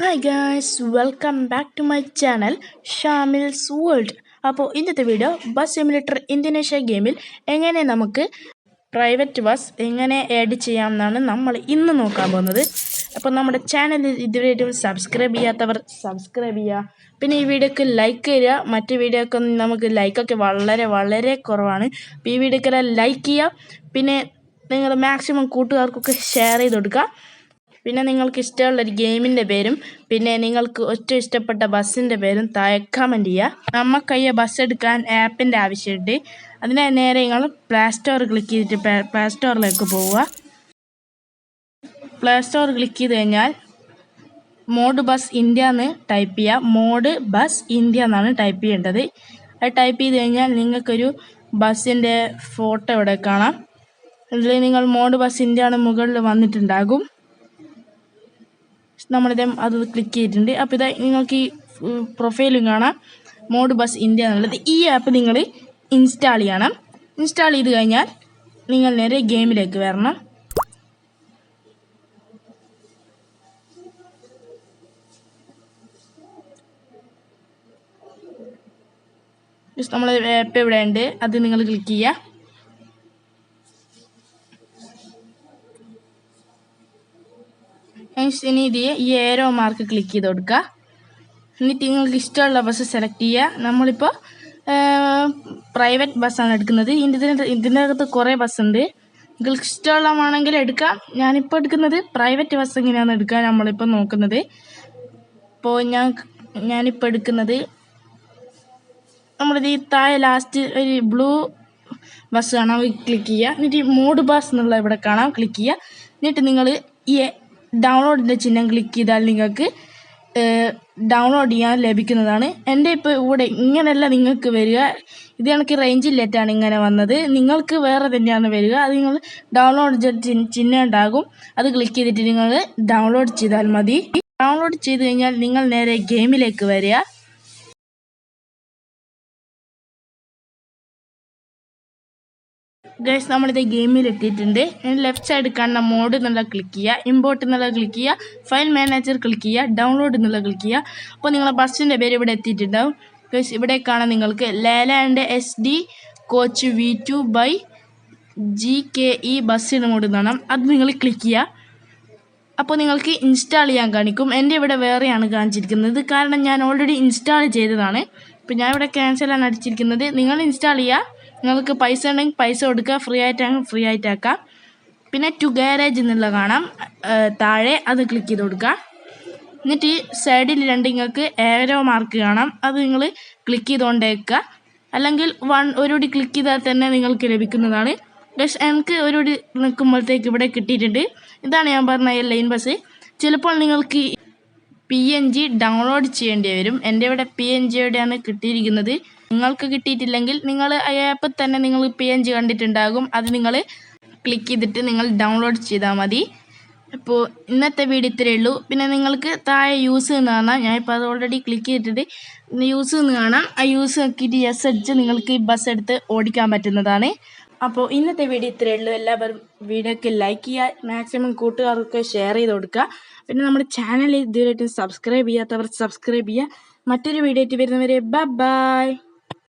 Hi guys welcome back to my channel Shamil's world അപ്പോൾ ഇന്നത്തെ video bus simulator Indonesia ഗെയിമിൽ എങ്ങനെ നമുക്ക് പ്രൈവറ്റ് ബസ് എങ്ങനെ ആഡ് ചെയ്യാം എന്നാണ് നമ്മൾ ഇന്ന് നോക്കാൻ പോകുന്നത്. അപ്പോൾ നമ്മുടെ ചാനൽ ഇതുവരെയും സബ്സ്ക്രൈബ് ചെയ്യാത്തവർ സബ്സ്ക്രൈബ് ചെയ്യുക. പിന്നെ ഈ വീഡിയോക്ക് ലൈക്ക് ചെയ്യുക മറ്റ് വീഡിയോക്ക് നമുക്ക് ലൈക്കൊക്കെ വളരെ വളരെ കുറവാണ്. അപ്പോൾ ഈ വീഡിയോക്കെല്ലാം ലൈക്ക് ചെയ്യുക. പിന്നെ നിങ്ങൾ മാക്സിമം കൂട്ടുകാർക്കൊക്കെ ഷെയർ ചെയ്ത് കൊടുക്കുക. പിന്നെ നിങ്ങൾക്ക് ഇഷ്ടമുള്ള ഒരു ഗെയിമിന്റെ പേരും പിന്നെ നിങ്ങൾക്ക് ഏറ്റവും ഇഷ്ടപ്പെട്ട ബസ്സിന്റെ പേരും താഴെ കമന്റ് ചെയ്യുക നമുക്കയ്യ ബസ് എടുക്കാൻ ആപ്പിന്റെ ആവശ്യമുണ്ട്. അതിന് നേരെ നിങ്ങൾ പ്ലേ സ്റ്റോർ ക്ലിക്ക് ചെയ്തിട്ട് പ്ലേ സ്റ്റോറിലേക്ക് പോവുക. പ്ലേ സ്റ്റോർ ക്ലിക്ക് ചെയ്ത് കഴിഞ്ഞാൽ മോഡ് ബസ് ഇന്ത്യ എന്ന് ടൈപ്പ് ചെയ്യുക മോഡ് ബസ് ഇന്ത്യ എന്നാണ് ടൈപ്പ് ചെയ്യേണ്ടത്. അത് ടൈപ്പ് ചെയ്ത് കഴിഞ്ഞാൽ നിങ്ങൾക്കൊരു ബസ്സിന്റെ ഫോട്ടോ ഇവിടെ കാണാം. ഇതിൽ നിങ്ങൾ മോഡ് ബസ് ഇന്ത്യ ആണ് മുകളിൽ വന്നിട്ടുണ്ടാകും. നമ്മളിത് അത് ക്ലിക്ക് ചെയ്തിട്ടുണ്ട്. അപ്പോൾ ഇതാ നിങ്ങൾക്ക് ഈ പ്രൊഫൈലും കാണാം. മോഡ് ബസ് ഇന്ത്യ എന്നുള്ളത്. ഈ ആപ്പ് നിങ്ങൾ ഇൻസ്റ്റാൾ ചെയ്യണം. ഇൻസ്റ്റാൾ ചെയ്ത് കഴിഞ്ഞാൽ നിങ്ങൾ നേരെ ഗെയിമിലേക്ക് വരണം. നമ്മൾ ആപ്പ് ഇവിടെ ഉണ്ട് അത് നിങ്ങൾ ക്ലിക്ക് ചെയ്യുക. ഇനി ഇത് ഈ ഏരോ മാർക്ക് ക്ലിക്ക് ചെയ്ത് കൊടുക്കുക എന്നിട്ട് നിങ്ങൾക്ക് ഇഷ്ടമുള്ള ബസ് സെലക്ട് ചെയ്യുക. നമ്മളിപ്പോൾ പ്രൈവറ്റ് ബസ്സാണ് എടുക്കുന്നത്. ഇതിന്റെ ഇതിന്റെ അകത്ത് കുറേ ബസ്സുണ്ട് നിങ്ങൾക്ക് ഇഷ്ടമുള്ളതാണെങ്കിൽ എടുക്കാം. ഞാനിപ്പോൾ എടുക്കുന്നത് പ്രൈവറ്റ് ബസ് എങ്ങനെയാണ് എടുക്കാൻ നമ്മളിപ്പോൾ നോക്കുന്നത്. ഇപ്പോൾ ഞാൻ ഞാനിപ്പോൾ എടുക്കുന്നത് നമ്മളിത് ഈ താഴെ ലാസ്റ്റ് ഒരു ബ്ലൂ ബസ് കാണാം ക്ലിക്ക് ചെയ്യുക. എന്നിട്ട് മോഡ് ബസ് എന്നുള്ള ഇവിടെ കാണാം. ക്ലിക്ക് ചെയ്യുക. എന്നിട്ട് നിങ്ങൾ ഈ ഡൗൺലോഡിന്റെ ചിഹ്നം ക്ലിക്ക് ചെയ്താൽ നിങ്ങൾക്ക് ഡൗൺലോഡ് ചെയ്യാൻ ലഭിക്കുന്നതാണ്. എന്റെ ഇപ്പോൾ ഇവിടെ ഇങ്ങനെയല്ല നിങ്ങൾക്ക് വരിക. ഇത് കണക്ക് റേഞ്ച് ലെറ്റാണ് ഇങ്ങനെ വന്നത്. നിങ്ങൾക്ക് വേറെ തന്നെയാണ് വരിക. അത് നിങ്ങൾ ഡൗൺലോഡ് ചിഹ്നം ഉണ്ടാകും. അത് ക്ലിക്ക് ചെയ്തിട്ട് നിങ്ങൾ ഡൗൺലോഡ് ചെയ്താൽ മതി. ഡൗൺലോഡ് ചെയ്ത് കഴിഞ്ഞാൽ നിങ്ങൾ നേരെ ഗെയിമിലേക്ക് വരിക. ഗൈസ് നമ്മളിത് ഗെയിമിൽ എത്തിയിട്ടുണ്ട് ലെഫ്റ്റ് സൈഡ് കാണുന്ന മോഡ് എന്നുള്ള ക്ലിക്ക് ചെയ്യുക ഇമ്പോർട്ട് എന്നുള്ള ക്ലിക്ക് ചെയ്യുക ഫയൽ മാനേജർ ക്ലിക്ക് ചെയ്യുക ഡൗൺലോഡ് എന്നുള്ള ക്ലിക്ക് ചെയ്യുക. അപ്പോൾ നിങ്ങളെ ബസ്സിന്റെ പേര് ഇവിടെ എത്തിയിട്ടുണ്ടാവും. ഗൈസ് ഇവിടെ കാണാൻ നിങ്ങൾക്ക് Leyland S D coach V two by G K E ബസ്സിന് മോഡ് എന്നാണ് അത് നിങ്ങൾ ക്ലിക്ക് ചെയ്യുക. അപ്പോൾ നിങ്ങൾക്ക് ഇൻസ്റ്റാൾ ചെയ്യാൻ കാണിക്കും. എന്റെ ഇവിടെ വേറെയാണ് കാണിച്ചിരിക്കുന്നത്. കാരണം ഞാൻ ഓൾറെഡി ഇൻസ്റ്റാൾ ചെയ്തതാണ്. അപ്പോൾ ഞാൻ ഇവിടെ ക്യാൻസലാണ് അടിച്ചിരിക്കുന്നത്. നിങ്ങൾ ഇൻസ്റ്റാൾ ചെയ്യുക. നിങ്ങൾക്ക് പൈസ ഉണ്ടെങ്കിൽ പൈസ കൊടുക്കുക ഫ്രീ ആയിട്ടാണെങ്കിൽ ഫ്രീ ആയിട്ടാക്കാം. പിന്നെ ടു ഗാരേജ് എന്നുള്ള കാണാം. താഴെ അത് ക്ലിക്ക് ചെയ്ത് കൊടുക്കുക. എന്നിട്ട് സൈഡിൽ രണ്ട് നിങ്ങൾക്ക് ഏരോ മാർക്ക് കാണാം. അത് നിങ്ങൾ ക്ലിക്ക് ചെയ്തുകൊണ്ടേക്കുക അല്ലെങ്കിൽ വൺ ഒരുപടി ക്ലിക്ക് ചെയ്താൽ തന്നെ നിങ്ങൾക്ക് ലഭിക്കുന്നതാണ്. ബസ് എനിക്ക് ഒരുപടി നിൽക്കുമ്പോഴത്തേക്ക് ഇവിടെ കിട്ടിയിട്ടുണ്ട്. ഇതാണ് ഞാൻ പറഞ്ഞ ലൈൻ ബസ് ചിലപ്പോൾ നിങ്ങൾക്ക് പി എൻ ജി ഡൗൺലോഡ് ചെയ്യേണ്ടി വരും. എന്റെ ഇവിടെ പി എൻ ജിയുടെയാണ് കിട്ടിയിരിക്കുന്നത്? നിങ്ങൾക്ക് കിട്ടിയിട്ടില്ലെങ്കിൽ നിങ്ങൾ ആപ്പിൽ തന്നെ നിങ്ങൾ പി എൻ ജി കണ്ടിട്ടുണ്ടാകും. അത് നിങ്ങൾ ക്ലിക്ക് ചെയ്തിട്ട് നിങ്ങൾ ഡൗൺലോഡ് ചെയ്താൽ മതി. അപ്പോൾ ഇന്നത്തെ വീഡിയോ ഇത്രയേ ഉള്ളൂ. പിന്നെ നിങ്ങൾക്ക് താഴെ യൂസ് എന്ന് കാണാം. ഞാനിപ്പോൾ അത് ഓൾറെഡി ക്ലിക്ക് ചെയ്തിട്ട് യൂസ് എന്ന് കാണാം. ആ യൂസ് നോക്കിയിട്ട് യെസ് അടിച്ച് നിങ്ങൾക്ക് ഈ ബസ് എടുത്ത് ഓടിക്കാൻ പറ്റുന്നതാണ്. അപ്പോൾ ഇന്നത്തെ വീഡിയോ ഇത്രയേ ഉള്ളൂ. എല്ലാവരും വീഡിയോക്ക് ലൈക്ക് ചെയ്യുക. മാക്സിമം കൂട്ടുകാർക്ക് ഷെയർ ചെയ്ത് കൊടുക്കുക. പിന്നെ നമ്മുടെ ചാനൽ ഇതുവരെയായിട്ടും സബ്സ്ക്രൈബ് ചെയ്യാത്തവർ സബ്സ്ക്രൈബ് ചെയ്യുക. മറ്റൊരു വീഡിയോ ആയിട്ട് വരുന്നവരെ ബൈ